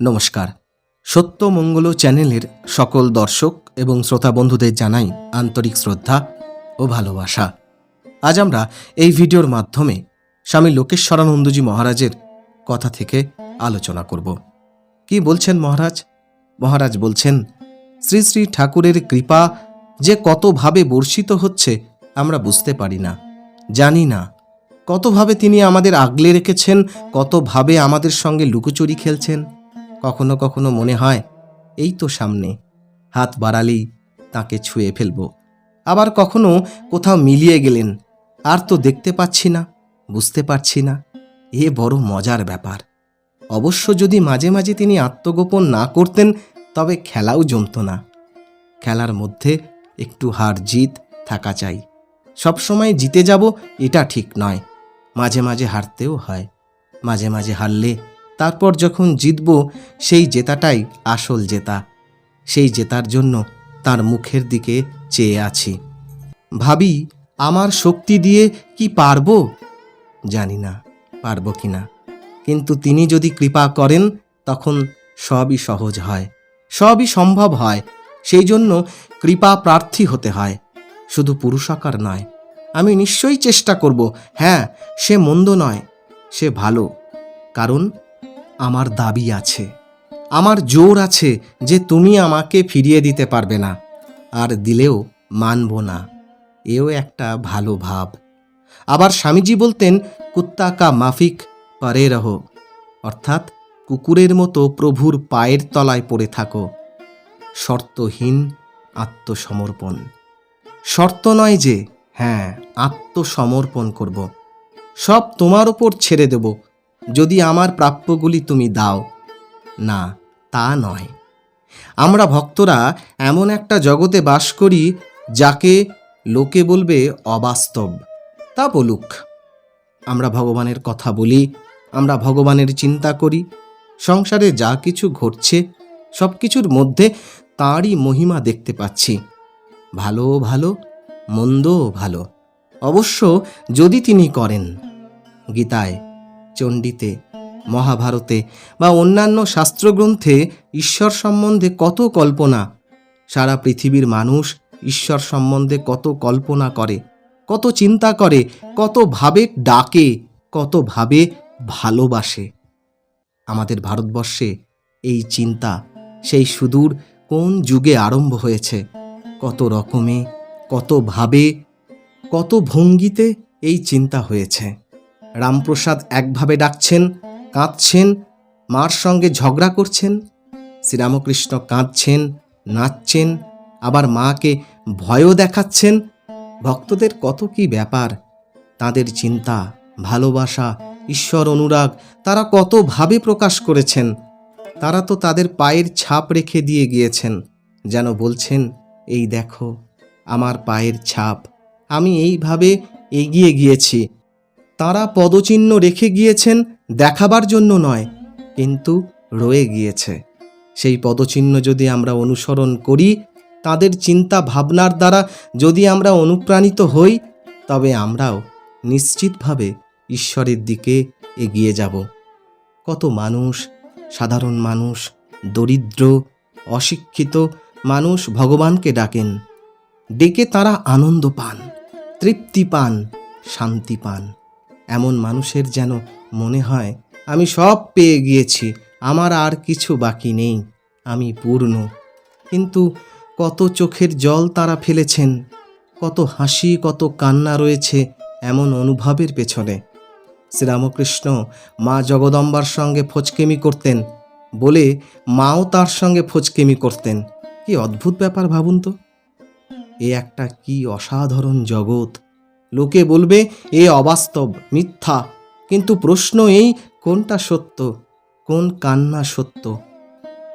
নমস্কার। সত্য মঙ্গল চ্যানেলের সকল দর্শক এবং শ্রোতা বন্ধুদের জানাই আন্তরিক শ্রদ্ধা ও ভালোবাসা। আজ আমরা এই ভিডিওর মাধ্যমে স্বামী লোকেশ্বরানন্দজি মহারাজের কথা থেকে আলোচনা করব। কি বলছেন মহারাজ? মহারাজ বলছেন, শ্রী শ্রী ঠাকুরের কৃপা যে কতভাবে বর্ষিত হচ্ছে আমরা বুঝতে পারি না, জানি না। কতভাবে তিনি আমাদের আগলে রেখেছেন, কতভাবে আমাদের সঙ্গে লুকোচুরি খেলছেন। কখনো কখনো মনে হয়, এই তো সামনে, হাত বাড়ালেই তাকে ছুঁয়ে ফেলব। আবার কখনো কোথাও মিলিয়ে গেলেন, আর তো দেখতে পাচ্ছি না, বুঝতে পারছি না, এ বড় মজার ব্যাপার। অবশ্য যদি মাঝে মাঝে তিনি আত্মগোপন না করতেন, তবে খেলাও জমতো না। খেলার মধ্যে একটু হার জিত থাকা চাই। সবসময় জিতে যাব, এটা ঠিক নয়। মাঝে মাঝে হারতেও হয়। মাঝে মাঝে হারলে তারপর যখন জিতব, সেই জেতাটাই আসল জেতা। সেই জেতার জন্য তার মুখের দিকে চেয়ে আছি। ভাবি, আমার শক্তি দিয়ে কি পারব? জানি না, পারব কি না কিন্তু তিনি যদি কৃপা করেন, তখন সবই সহজ হয়। সবই সম্ভব হয়। সেই জন্য কৃপা প্রার্থী হতে হয়। শুধু পুরুষাকার নয়। আমি নিশ্চয়ই চেষ্টা করব। হ্যাঁ সে মন্দ নয়, সে ভালো। কারণ আমার দাবি আছে। আমার জোর আছে যে তুমি আমাকে ফিরিয়ে দিতে পারবে না, আর দিলেও মানব না। এও একটা ভালো ভাব। আবার স্বামীজি বলতেন, কুত্তা কা মাফিক, পারে রহ। অর্থাৎ, কুকুরের মতো প্রভুর পায়ের তলায় পড়ে থাকো। শর্তহীন আত্মসমর্পণ। শর্ত নয় যে হ্যাঁ আত্মসমর্পণ করব। সব তোমার ওপর ছেড়ে দেব। যদি আমার প্রাপ্যগুলি তুমি দাও। না, তা নয়। আমরা ভক্তরা এমন একটা জগতে বাস করি যাকে লোকে বলবে অবাস্তব। তা বলুক, আমরা ভগবানের কথা বলি, আমরা ভগবানের চিন্তা করি, সংসারে যা কিছু ঘটছে সব কিছুর মধ্যে তাঁরই মহিমা দেখতে পাচ্ছি। ভালো ভালো মন্দও ভালো। অবশ্য যদি তিনি করেন, গীতায় চণ্ডীতে, মহাভারতে বা অন্যান্য শাস্ত্রগ্রন্থে ঈশ্বর সম্বন্ধে কত কল্পনা? সারা পৃথিবীর মানুষ ঈশ্বর সম্বন্ধে কত কল্পনা করে, কত চিন্তা করে, কত ভাবে ডাকে, কত ভাবে ভালোবাসে। আমাদের ভারতবর্ষে এই চিন্তা, সেই সুদূর কোন যুগে আরম্ভ হয়েছে? কত রকমে, কত ভাবে, কত ভঙ্গিতে এই চিন্তা হয়েছে? রামপ্রসাদ একভাবে ডাকছেন, কাঁদছেন, মার সঙ্গে ঝগড়া করছেন। শ্রীরামকৃষ্ণ কাঁদছেন, নাচছেন, আবার মাকে ভয়ও দেখাচ্ছেন। ভক্তদের কত কি ব্যাপার? তাদের চিন্তা, ভালোবাসা, ঈশ্বর অনুরাগ, তারা কতভাবে প্রকাশ করেছেন। তারা তো তাদের পায়ের ছাপ রেখে দিয়ে গিয়েছেন, যেন বলছেন, এই দেখো, আমার পায়ের ছাপ, আমি এইভাবে এগিয়ে গিয়েছি তারা পদচিহ্ন রেখে গিয়েছেন দেখাবার জন্য নয়, কিন্তু রয়ে গিয়েছে। সেই পদচিহ্ন যদি আমরা অনুসরণ করি, তাদের চিন্তা ভাবনার দ্বারা যদি আমরা অনুপ্রাণিত হই, তবে আমরাও নিশ্চিতভাবে ঈশ্বরের দিকে এগিয়ে যাব। কত মানুষ, সাধারণ মানুষ, দরিদ্র, অশিক্ষিত মানুষ ভগবানকে ডাকেন। ডেকে তারা আনন্দ পান, তৃপ্তি পান, শান্তি পান। এমন মানুষের যেন মনে হয়, আমি সব পেয়ে গিয়েছি, আমার আর কিছু বাকি নেই, আমি পূর্ণ। কিন্তু কত চোখের জল তারা ফেলেছেন, কত হাসি, কত কান্না রয়েছে এমন অনুভবের পেছনে। শ্রীরামকৃষ্ণ মা জগদম্বার সঙ্গে ফোচকেমি করতেন, বলে মাও তার সঙ্গে ফোচকেমি করতেন। কি অদ্ভুত ব্যাপার ভাবুন তো। এ একটা কি অসাধারণ জগৎ। লোকে বলবে, এ অবাস্তব, মিথ্যা। কিন্তু প্রশ্ন এই, কোনটা সত্য? কোন কান্না সত্য?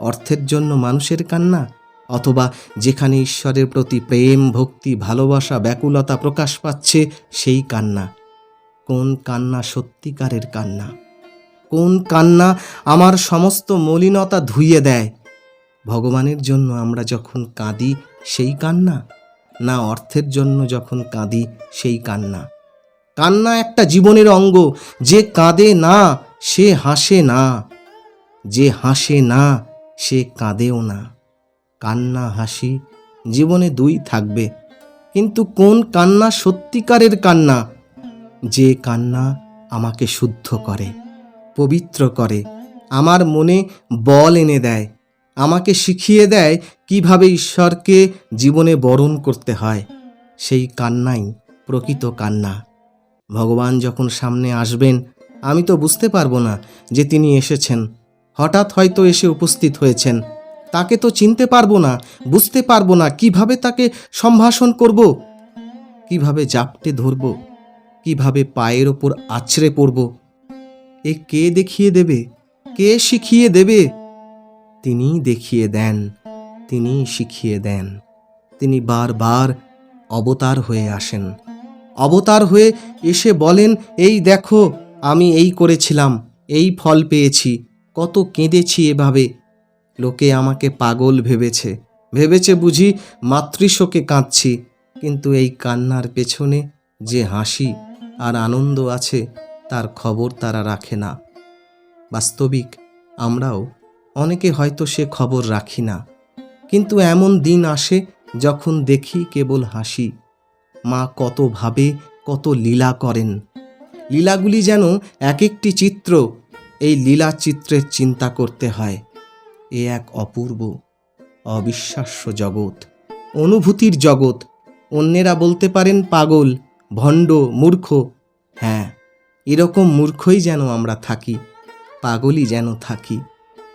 অর্থের জন্য মানুষের কান্না? অথবা যেখানে ঈশ্বরের প্রতি প্রেম, ভক্তি, ভালোবাসা, ব্যাকুলতা প্রকাশ পাচ্ছে, সেই কান্না? কোন কান্না সত্যিকারের কান্না? কোন কান্না আমার সমস্ত মলিনতা ধুইয়ে দেয়? ভগবানের জন্য আমরা যখন কাঁদি, সেই কান্না? না অর্থের জন্য যখন কাঁদি সেই কান্না। কান্না একটা জীবনের অঙ্গ, যে কাঁদে না সে হাসে না। যে হাসে না সে কাঁদেও না। কান্না হাসি জীবনে দুই থাকবে, কিন্তু কোন কান্না সত্যিকারের কান্না? যে কান্না আমাকে শুদ্ধ করে, পবিত্র করে, আমার মনে বল এনে দেয়। আমাকে শিখিয়ে দেয় কীভাবে ঈশ্বরকে জীবনে বরণ করতে হয়। সেই কান্নাই প্রকৃত কান্না। ভগবান যখন সামনে আসবেন, আমি তো বুঝতে পারব না যে তিনি এসেছেন। হঠাৎ হয়তো এসে উপস্থিত হয়েছেন। তাকে তো চিনতে পারব না, বুঝতে পারব না কীভাবে তাকে সম্ভাষণ করব। কীভাবে জাপটে ধরব, কীভাবে পায়ের ওপর আছড়ে পড়ব। এ কে দেখিয়ে দেবে? কে শিখিয়ে দেবে? তিনি দেখিয়ে দেন, তিনি শিখিয়ে দেন। তিনি বারবার অবতার হয়ে আসেন। অবতার হয়ে এসে বলেন, এই দেখো, আমি এই করেছিলাম, এই ফল পেয়েছি, কত কেঁদেছি এভাবে। লোকে আমাকে পাগল ভেবেছে ভেবেছে বুঝি মাতৃশোকে কাঁদছি, কিন্তু এই কান্নার পেছনে যে হাসি আর আনন্দ আছে, তার খবর তারা রাখে না। বাস্তবিক আমরাও অনেকে হয়তো সে খবর রাখি না। কিন্তু এমন দিন আসে যখন দেখি কেবল হাসি। মা কত ভাবে, কত লীলা করেন। লীলাগুলি যেন এক একটি চিত্র, এই লীলা চিত্রের চিন্তা করতে হয়। এ এক অপূর্ব, অবিশ্বাস্য জগৎ, অনুভূতির জগৎ। অন্যেরা বলতে পারেন পাগল, ভণ্ড, মূর্খ। হ্যাঁ এরকম মূর্খই যেন আমরা থাকি, পাগলই যেন থাকি।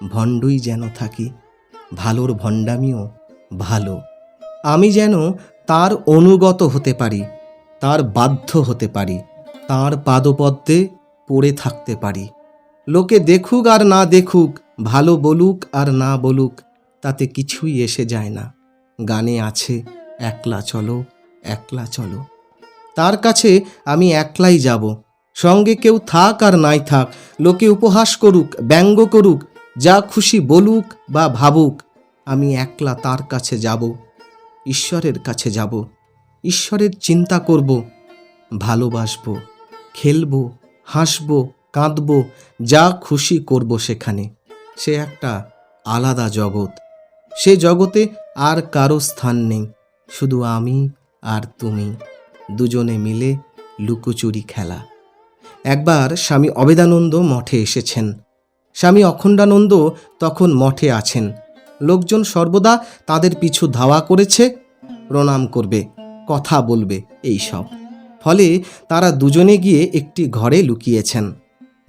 ভণ্ডই যেন থাকি, ভালোর ভণ্ডামিও ভালো। আমি যেন তার অনুগত হতে পারি, তার বাধ্য হতে পারি, তার পাদপদ্মে পড়ে থাকতে পারি। লোকে দেখুক আর না দেখুক, ভালো বলুক আর না বলুক, তাতে কিছুই এসে যায় না। গানে আছে, একলা চলো একলা চলো। তার কাছে আমি একলাই যাব। সঙ্গে কেউ থাক আর নাই থাক, লোকে উপহাস করুক, ব্যঙ্গ করুক যা খুশি বলুক বা ভাবুক, আমি একলা তার কাছে যাব, ঈশ্বরের কাছে যাব, ঈশ্বরের চিন্তা করব, ভালোবাসবো, খেলব, হাসব, কাঁদবো, যা খুশি করব সেখানে। সে একটা আলাদা জগৎ। সে জগতে আর কারও স্থান নেই, শুধু আমি আর তুমি, দুজনে মিলে লুকোচুরি খেলা। একবার স্বামী অবেদানন্দ মঠে এসেছেন। স্বামী অখণ্ডানন্দ তখন মঠে আছেন। লোকজন সর্বদা তাদের পিছু ধাওয়া করেছে, প্রণাম করবে, কথা বলবে এই সব ফলে তারা দুজনে গিয়ে একটি ঘরে লুকিয়েছেন।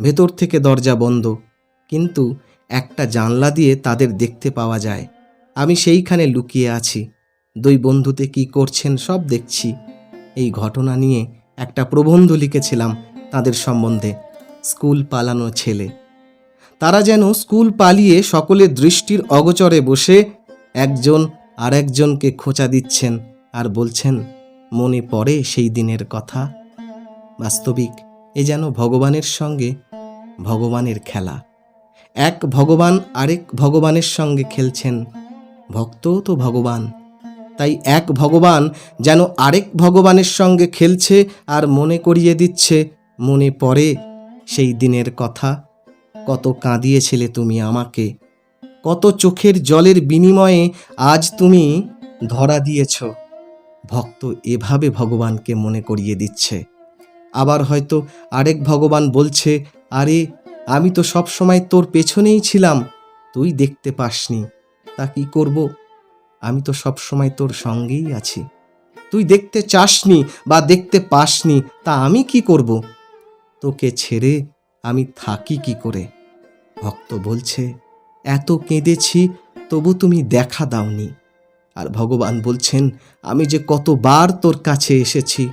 ভেতর থেকে দরজা বন্ধ। কিন্তু একটা জানলা দিয়ে তাদের দেখতে পাওয়া যায়, আমি সেইখানে লুকিয়ে আছি। দুই বন্ধুতে কি করছেন সব দেখছি। এই ঘটনা নিয়ে একটা প্রবন্ধ লিখেছিলাম তাদের সম্বন্ধে। স্কুল পালানো ছেলে। তারা যেন স্কুল পালিয়ে সকলের দৃষ্টির অগচরে বসে একজন আর একজনকে খোঁচা দিচ্ছেন আর বলছেন, মনে পড়ে সেই দিনের কথা। বাস্তবিক, এ যেন ভগবানের সঙ্গে ভগবানের খেলা। এক ভগবান আরেক ভগবানের সঙ্গে খেলছেন ভক্তও তো ভগবান। তাই এক ভগবান যেন আরেক ভগবানের সঙ্গে খেলছে আর মনে করিয়ে দিচ্ছে, মনে পড়ে সেই দিনের কথা। কত কাঁদিয়েছিলে তুমি আমাকে। কত চোখের জলের বিনিময়ে আজ তুমি ধরা দিয়েছ। ভক্ত এভাবে ভগবানকে মনে করিয়ে দিচ্ছে। আবার হয়তো আরেক ভগবান বলছে, আরে, আমি তো সব সময় তোর পেছনেই ছিলাম, তুই দেখতে পাসনি, তা কি করব? আমি তো সব সময় তোর সঙ্গেই আছি। তুই দেখতে চাসনি বা দেখতে পাসনি, তা আমি কি করব? তোকে ছেড়ে আমি থাকি কি করে? ভক্ত বলছে, এত কেঁদেছি, তবু তুমি দেখা দাওনি। আর ভগবান বলছেন, আমি যে কতবার তোর কাছে এসেছি,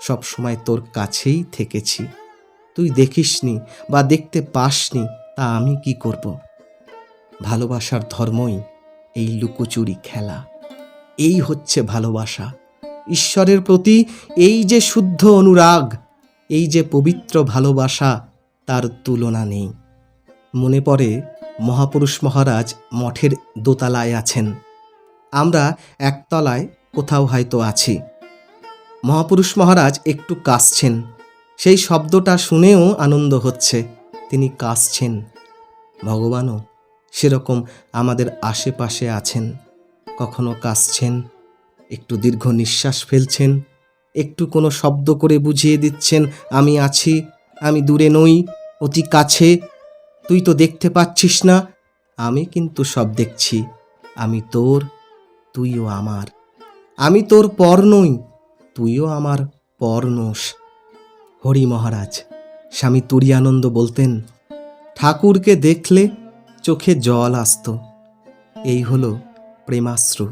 সব সময় তোর কাছেই থেকেছি। তুই দেখিসনি বা দেখতে পাসনি, তা আমি কি করব? ভালোবাসার ধর্মই এই লুকোচুরি খেলা। এই হচ্ছে ভালোবাসা। ঈশ্বরের প্রতি এই যে শুদ্ধ অনুরাগ, এই যে পবিত্র ভালোবাসা তার তুলনা নেই। মনে পড়ে মহাপুরুষ মহারাজ মঠের দোতলায় আছেন। আমরা একতলায় কোথাও হয়তো আছি। মহাপুরুষ মহারাজ একটু কাশছেন সেই শব্দটা শুনেও আনন্দ হচ্ছে। তিনি কাশছেন ভগবানও সেরকম আমাদের আশেপাশে আছেন। কখনো কাশছেন একটু দীর্ঘ নিঃশ্বাস ফেলছেন, একটু কোনো শব্দ করে বুঝিয়ে দিচ্ছেন, আমি আছি আমি দূরে নই, অতি কাছে। তুই তো দেখতে পাচ্ছিস না, আমি কিন্তু সব দেখছি। আমি তোর, তুইও আমার। আমি তোর পর নই, তুইও আমার পর নোস হরি মহারাজ, স্বামী তুরিয়ানন্দ বলতেন, ঠাকুরকে দেখলে চোখে জল আসত। এই হলো প্রেমাশ্রু।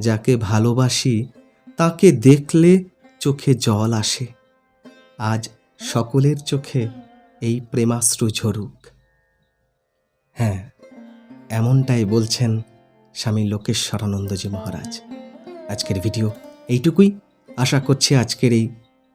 যাকে ভালোবাসি, তাকে দেখলে চোখে জল আসে। আজ সকলের চোখে এই প্রেমাশ্রু ঝরুক। হ্যাঁ এমনটাই বলছেন স্বামী লোকেশ্বরানন্দজি মহারাজ। আজকের ভিডিও এইটুকুই। আশা করছি আজকের এই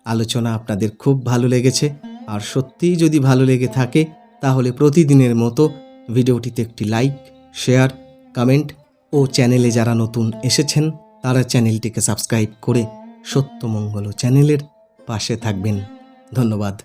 আলোচনা আপনাদের খুব ভালো লেগেছে। আর সত্যিই যদি ভালো লেগে থাকে, তাহলে প্রতিদিনের মতো ভিডিওটিতে একটি লাইক, শেয়ার, কমেন্ট ও চ্যানেলে যারা নতুন এসেছেন, তারা চ্যানেলটিকে সাবস্ক্রাইব করে সত্যমঙ্গল চ্যানেলের পাশে থাকবেন। ধন্যবাদ।